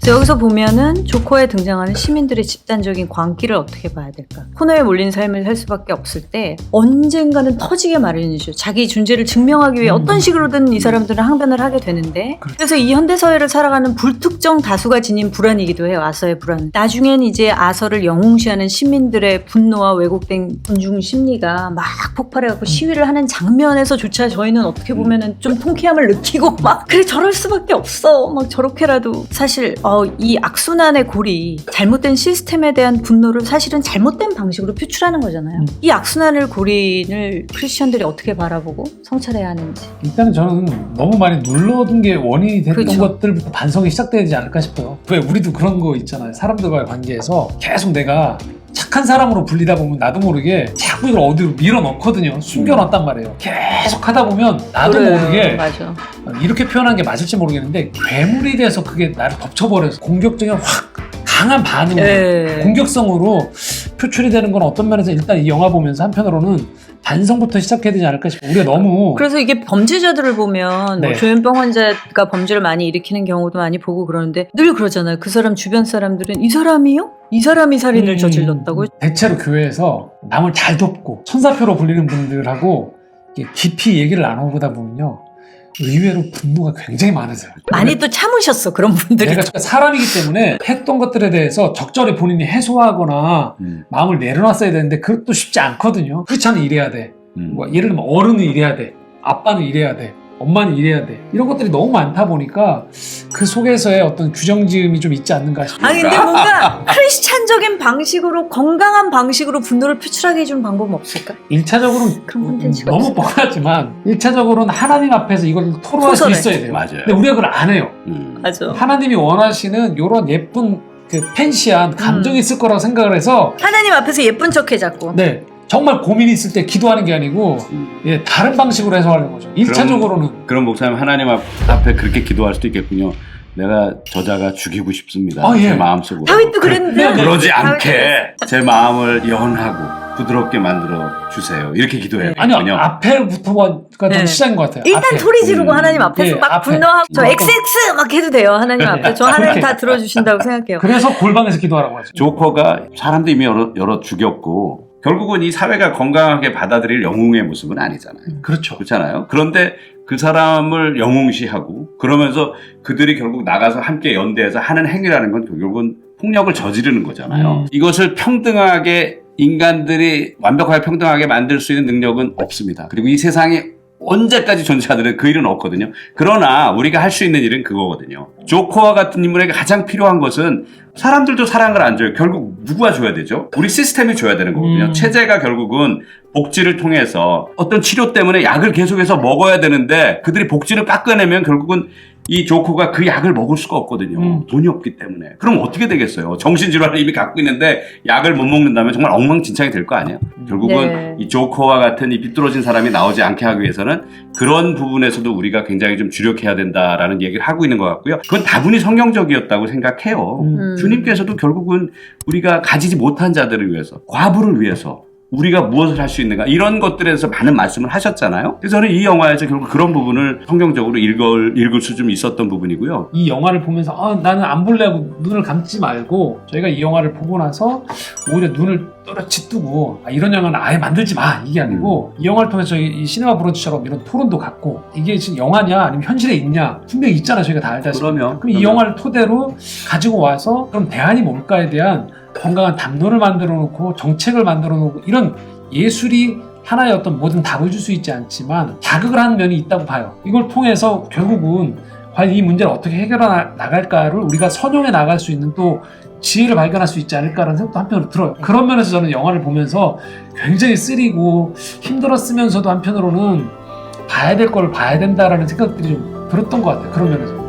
그래서 여기서 보면은 조커에 등장하는 시민들의 집단적인 광기를 어떻게 봐야 될까? 코너에 몰린 삶을 살 수밖에 없을 때 언젠가는 터지게 마련이죠. 자기 존재를 증명하기 위해 음. 어떤 식으로든 이 사람들은 항변을 하게 되는데 그렇죠. 그래서 이 현대 사회를 살아가는 불특정 다수가 지닌 불안이기도 해요. 아서의 불안. 나중엔 이제 아서를 영웅시하는 시민들의 분노와 왜곡된 군중 심리가 막 폭발해갖고 시위를 하는 장면에서조차 저희는 어떻게 보면은 좀 통쾌함을 느끼고 막 그래 저럴 수밖에 없어 막 저렇게라도 사실 어, 이 악순환의 골이 잘못된 시스템에 대한 분노를 사실은 잘못된 방식으로 표출하는 거잖아요. 음. 이 악순환을 고린을 크리스천들이 어떻게 바라보고 성찰해야 하는지. 일단은 저는 너무 많이 눌러둔 게 원인이 됐던 그렇죠. 것들부터 반성이 시작돼야 되지 않을까 싶어요. 왜 우리도 그런 거 있잖아요. 사람들과의 관계에서 계속 내가 착한 사람으로 불리다 보면 나도 모르게 자꾸 이걸 어디로 밀어 넣거든요. 숨겨놨단 말이에요. 계속 하다 보면 나도 그래, 모르게 맞아. 이렇게 표현한 게 맞을지 모르겠는데 괴물이 돼서 그게 나를 덮쳐버려서 공격적인 확 강한 반응으로 예. 공격성으로 표출이 되는 건 어떤 면에서 일단 이 영화 보면서 한편으로는 반성부터 시작해야 되지 않을까 싶어요. 우리가 너무 그래서 이게 범죄자들을 보면 뭐 네. 조현병 환자가 범죄를 많이 일으키는 경우도 많이 보고 그러는데 늘 그러잖아요. 그 사람 주변 사람들은 이 사람이요? 이 사람이 살인을 음, 저질렀다고? 대체로 교회에서 남을 잘 돕고 천사표로 불리는 분들하고 이렇게 깊이 얘기를 나눠보다 보면요. 의외로 분노가 굉장히 많으세요. 많이 또 참으셨어 그런 분들이. 내가 사람이기 때문에 했던 것들에 대해서 적절히 본인이 해소하거나 음, 마음을 내려놨어야 되는데 그것도 쉽지 않거든요. 그렇잖아 이래야 돼. 음. 뭐 예를 들면 어른은 이래야 돼. 아빠는 이래야 돼. 엄마는 이래야 돼. 이런 것들이 너무 많다 보니까 그 속에서의 어떤 규정지음이 좀 있지 않는가 싶어요. 아니 근데 뭔가 크리스찬적인 방식으로 건강한 방식으로 분노를 표출하게 해주는 방법은 없을까? 1차적으로는 그런 콘텐츠가 너무 없어. 뻔하지만 1차적으로는 하나님 앞에서 이걸 토로할 수. 있어야 돼요. 맞아요. 근데 우리가 그걸 안 해요. 음. 맞아. 하나님이 원하시는 이런 예쁜 그 팬시한 감정이 음. 있을 거라고 생각을 해서 하나님 앞에서 예쁜 척해 자꾸. 네 정말 고민이 있을 때 기도하는 게 아니고 음. 예, 다른 방식으로 해석하는 거죠. 1차적으로는 그럼 목사님 하나님 앞, 앞에 그렇게 기도할 수도 있겠군요. 내가 저자가 죽이고 싶습니다. 아, 예. 제 마음속으로. 다윗도 그랬는데. 네, 그러지 않게 제 마음을 연하고 부드럽게 만들어 주세요. 이렇게 기도해요. 아니요 앞에부터가 네. 좀 시작인 것 같아요. 일단 앞에. 소리 지르고 음. 하나님 앞에서 예, 막 앞에. 분노하고 저 무조건. XX 막 해도 돼요 하나님 앞에 저 하나님 다 들어주신다고 생각해요. 그래서 골방에서 기도하라고 하죠. 조커가 사람도 이미 여러, 여러 죽였고 결국은 이 사회가 건강하게 받아들일 영웅의 모습은 아니잖아요. 그렇죠. 그렇잖아요. 그런데 그 사람을 영웅시하고 그러면서 그들이 결국 나가서 함께 연대해서 하는 행위라는 건 결국은 폭력을 저지르는 거잖아요. 음. 이것을 평등하게 인간들이 완벽하게 평등하게 만들 수 있는 능력은 없습니다. 그리고 이 세상에 언제까지 존재하더라도 그 일은 없거든요. 그러나 우리가 할 수 있는 일은 그거거든요. 조커와 같은 인물에게 가장 필요한 것은 사람들도 사랑을 안 줘요. 결국 누가 줘야 되죠? 우리 시스템이 줘야 되는 거거든요. 음. 체제가 결국은 복지를 통해서 어떤 치료 때문에 약을 계속해서 먹어야 되는데 그들이 복지를 깎아내면 결국은 이 조커가 그 약을 먹을 수가 없거든요. 음. 돈이 없기 때문에. 그럼 어떻게 되겠어요? 정신질환을 이미 갖고 있는데 약을 못 먹는다면 정말 엉망진창이 될 거 아니에요? 결국은 네. 이 조커와 같은 이 삐뚤어진 사람이 나오지 않게 하기 위해서는 그런 부분에서도 우리가 굉장히 좀 주력해야 된다라는 얘기를 하고 있는 것 같고요. 그건 다분히 성경적이었다고 생각해요. 음. 주님께서도 결국은 우리가 가지지 못한 자들을 위해서, 과부를 위해서 우리가 무엇을 할 수 있는가 이런 것들에 대해서 많은 말씀을 하셨잖아요. 그래서 저는 이 영화에서 결국 그런 부분을 성경적으로 읽을, 읽을 수 좀 있었던 부분이고요. 이 영화를 보면서 아, 나는 안 볼래 하고 눈을 감지 말고 저희가 이 영화를 보고 나서 오히려 눈을 또렷이 뜨고 아, 이런 영화는 아예 만들지 마 이게 아니고 이 영화를 통해서 저희 이 시네마 브런치처럼 이런 토론도 갖고 이게 지금 영화냐 아니면 현실에 있냐 분명히 있잖아 저희가 다 알다시피 그러면 그럼 이 영화를 토대로 가지고 와서 그럼 대안이 뭘까에 대한 건강한 담론을 만들어 놓고 정책을 만들어 놓고 이런 예술이 하나의 어떤 모든 답을 줄 수 있지 않지만 자극을 하는 면이 있다고 봐요. 이걸 통해서 결국은 과연 이 문제를 어떻게 해결해 나- 나갈까를 우리가 선용해 나갈 수 있는 또 지혜를 발견할 수 있지 않을까라는 생각도 한편으로 들어요. 그런 면에서 저는 영화를 보면서 굉장히 쓰리고 힘들었으면서도 한편으로는 봐야 될 걸 봐야 된다라는 생각들이 좀 들었던 것 같아요. 그런 면에서.